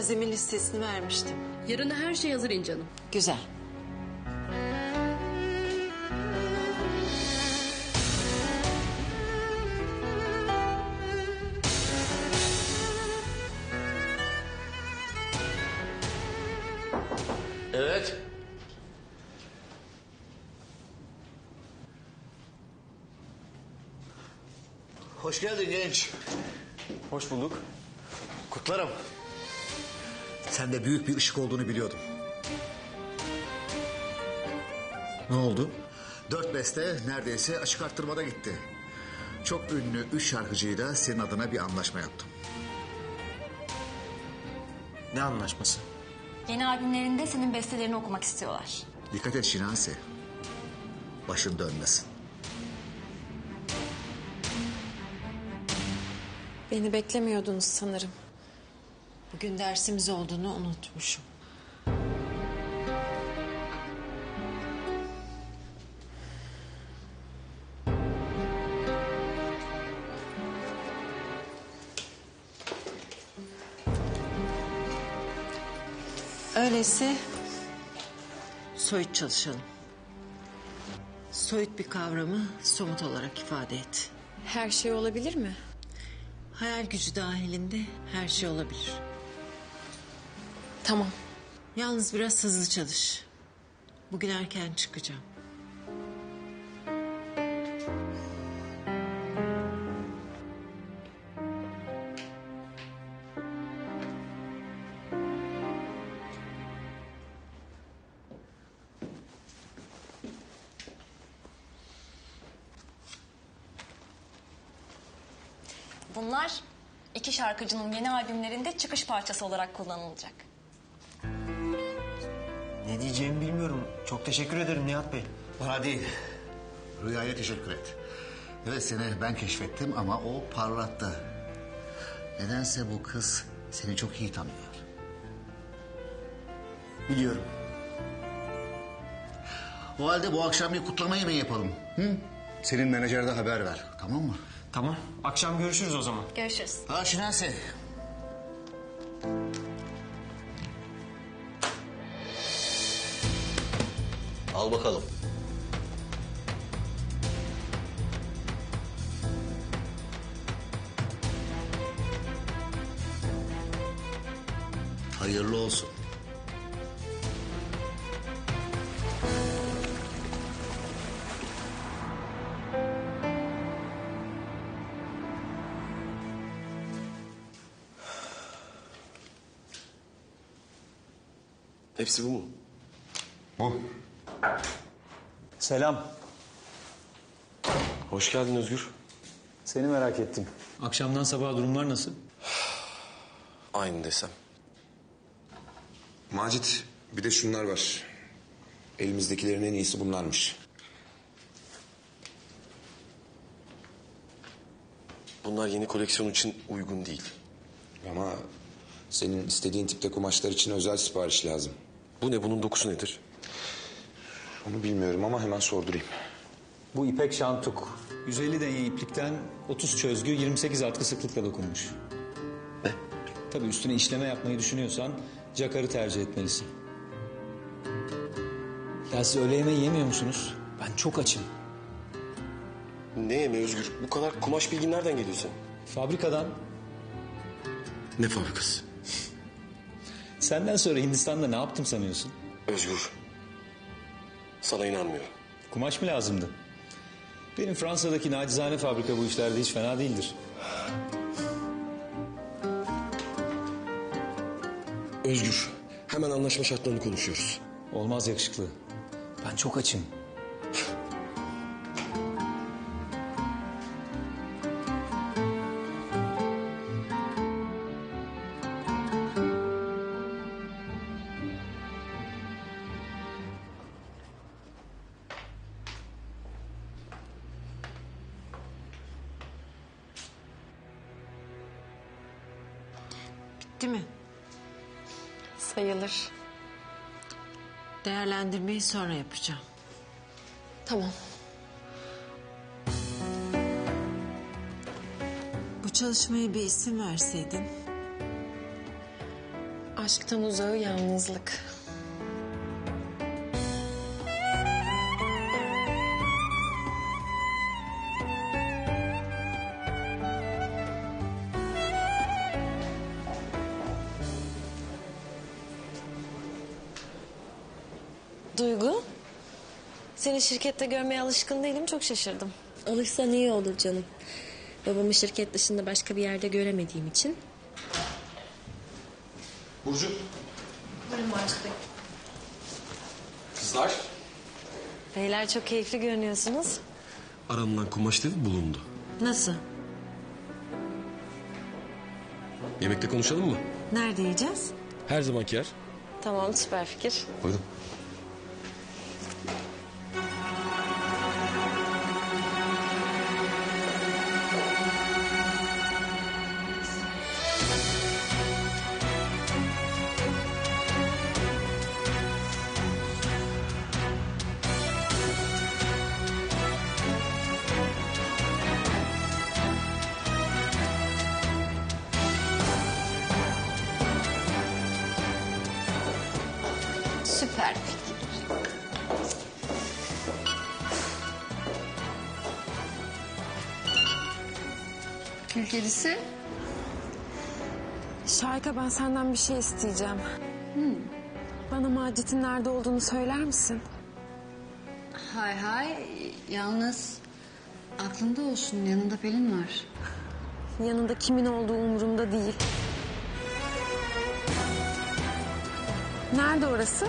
malzeme listesini vermiştim. Yarına her şey hazır İnci Hanım. Güzel. Evet. Hoş geldin genç. Hoş bulduk. Kutlarım. Sen de büyük bir ışık olduğunu biliyordum. Ne oldu? Dört beste neredeyse açık arttırmada gitti. Çok ünlü üç şarkıcıyla senin adına bir anlaşma yaptım. Ne anlaşması? Yeni albümlerinde senin bestelerini okumak istiyorlar. Dikkat et Şinasi. Başın dönmesin. Beni beklemiyordunuz sanırım. Bugün dersimiz olduğunu unutmuşum. Öyleyse soyut çalışalım. Soyut bir kavramı somut olarak ifade et. Her şey olabilir mi? Hayal gücü dahilinde her şey olabilir. Tamam. Yalnız biraz hızlı çalış. Bugün erken çıkacağım. Bunlar iki şarkıcının yeni albümlerinde çıkış parçası olarak kullanılacak. Ne diyeceğimi bilmiyorum. Çok teşekkür ederim Nihat Bey. Bana değil. Rüyaya teşekkür et. Evet seni ben keşfettim ama o parlattı. Nedense bu kız seni çok iyi tanıyor. Biliyorum. O halde bu akşam bir kutlama yemeği yapalım. Hı? Senin menajere de haber ver. Tamam mı? Tamam. Akşam görüşürüz o zaman. Görüşürüz. Ha Şinasi. Al bakalım. Hayırlı olsun. Hepsi bu mu? Bu. Selam. Hoş geldin Özgür. Seni merak ettim. Akşamdan sabaha durumlar nasıl? Aynı desem. Macit bir de şunlar var. Elimizdekilerin en iyisi bunlarmış. Bunlar yeni koleksiyon için uygun değil. Ama senin istediğin tipte kumaşlar için özel sipariş lazım. Bu ne? Bunun dokusu nedir? Onu bilmiyorum ama hemen sordurayım. Bu ipek şantuk. 150 denye iplikten 30 çözgü 28 atkı sıklıkla dokunmuş. Ne? Tabii üstüne işleme yapmayı düşünüyorsan cakarı tercih etmelisin. Ya siz öğle yemeği yemiyor musunuz? Ben çok açım. Ne yeme Özgür? Bu kadar kumaş bilgin nereden geliyor senin? Fabrikadan Ne fabrikası? senden sonra Hindistan'da ne yaptım sanıyorsun? Özgür. Sana inanmıyorum. Kumaş mı lazımdı? Benim Fransa'daki nacizane fabrika bu işlerde hiç fena değildir. Özgür. Hemen anlaşma şartlarını konuşuyoruz. Olmaz yakışıklı. Ben çok açım. Bitti mi? Sayılır. Değerlendirmeyi sonra yapacağım. Tamam. Bu çalışmaya bir isim verseydin. Aşktan uzağı yalnızlık. Seni şirkette görmeye alışkın değilim. Çok şaşırdım. Alışsan iyi olur canım. Babamı şirket dışında başka bir yerde göremediğim için. Burcu. Kızlar. Beyler çok keyifli görünüyorsunuz. Aranılan kumaş dedi bulundu. Nasıl? Yemekte konuşalım mı? Nerede yiyeceğiz? Her zamanki yer. Tamam, süper fikir. Buyurun. Süper fikir. Kedisi. Şahika ben senden bir şey isteyeceğim. Bana Macit'in nerede olduğunu söyler misin? Hay hay. Yalnız aklında olsun yanında Pelin var. Yanında kimin olduğu umurumda değil. Nerede orası?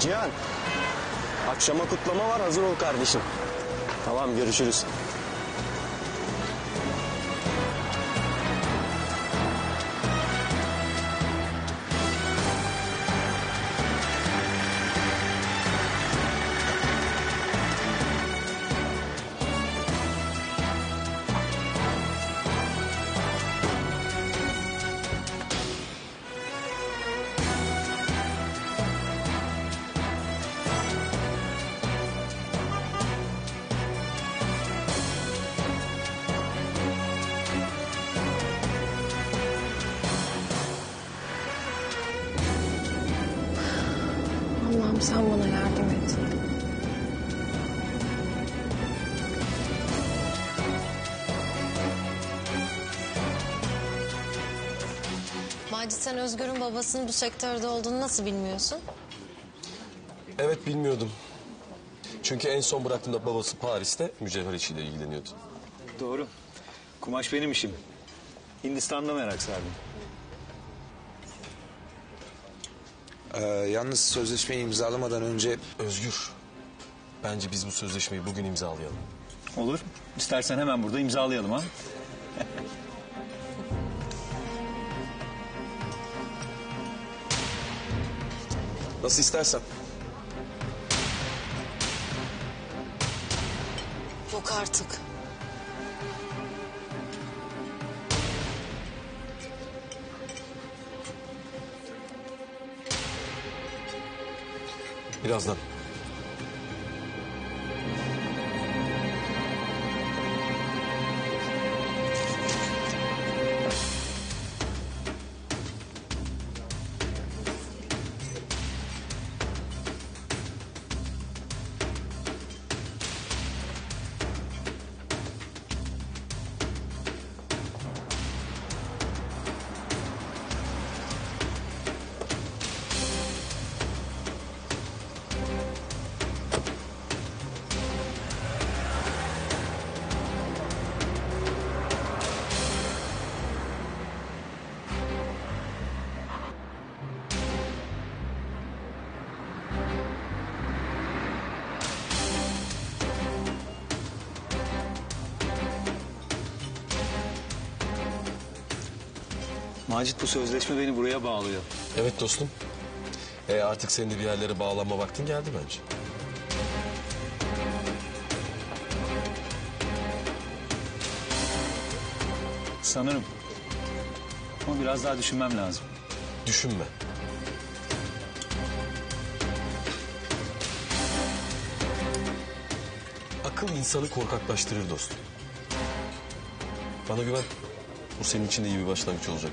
Cihan. Akşama kutlama var hazır ol kardeşim. Tamam görüşürüz. Allah'ım sen bana yardım et. Macit sen Özgür'ün babasının bu sektörde olduğunu nasıl bilmiyorsun? Evet bilmiyordum. Çünkü en son bıraktığımda babası Paris'te mücevher işiyle ilgileniyordu. Doğru. Kumaş benim işim. Hindistan'da merak sardım. Ee, yalnız sözleşmeyi imzalamadan önce Özgür. Bence biz bu sözleşmeyi bugün imzalayalım. Olur. İstersen hemen burada imzalayalım ha. Nasıl istersen. Yok artık. Birazdan. Macit bu sözleşme beni buraya bağlıyor. Evet dostum. E artık senin de bir yerlere bağlanma vaktin geldi bence. Sanırım. Ama biraz daha düşünmem lazım. Düşünme. Akıl insanı korkaklaştırır dostum. Bana güven. Bu senin için de iyi bir başlangıç olacak.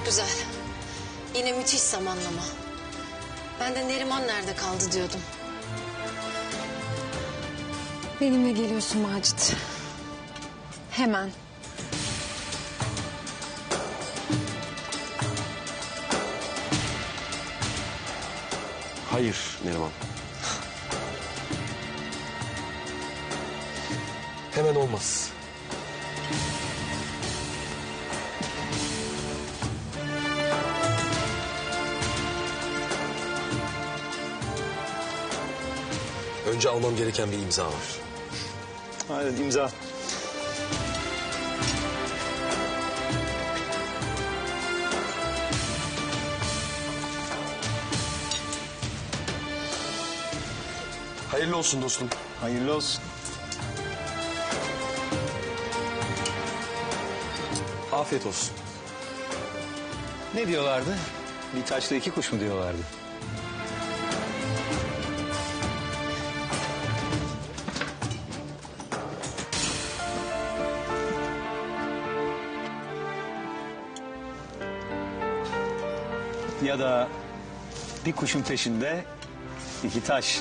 Çok güzel. Yine müthiş zamanlama. Ben de Neriman nerede kaldı diyordum. Benimle geliyorsun Macit. Hemen. Hayır Neriman. Hemen olmaz. Önce almam gereken bir imza var. Hadi imza. Hayırlı olsun dostum. Hayırlı olsun. Afiyet olsun. Ne diyorlardı? Bir taşla iki kuş mu diyorlardı? Ya da bir kuşun peşinde iki taş.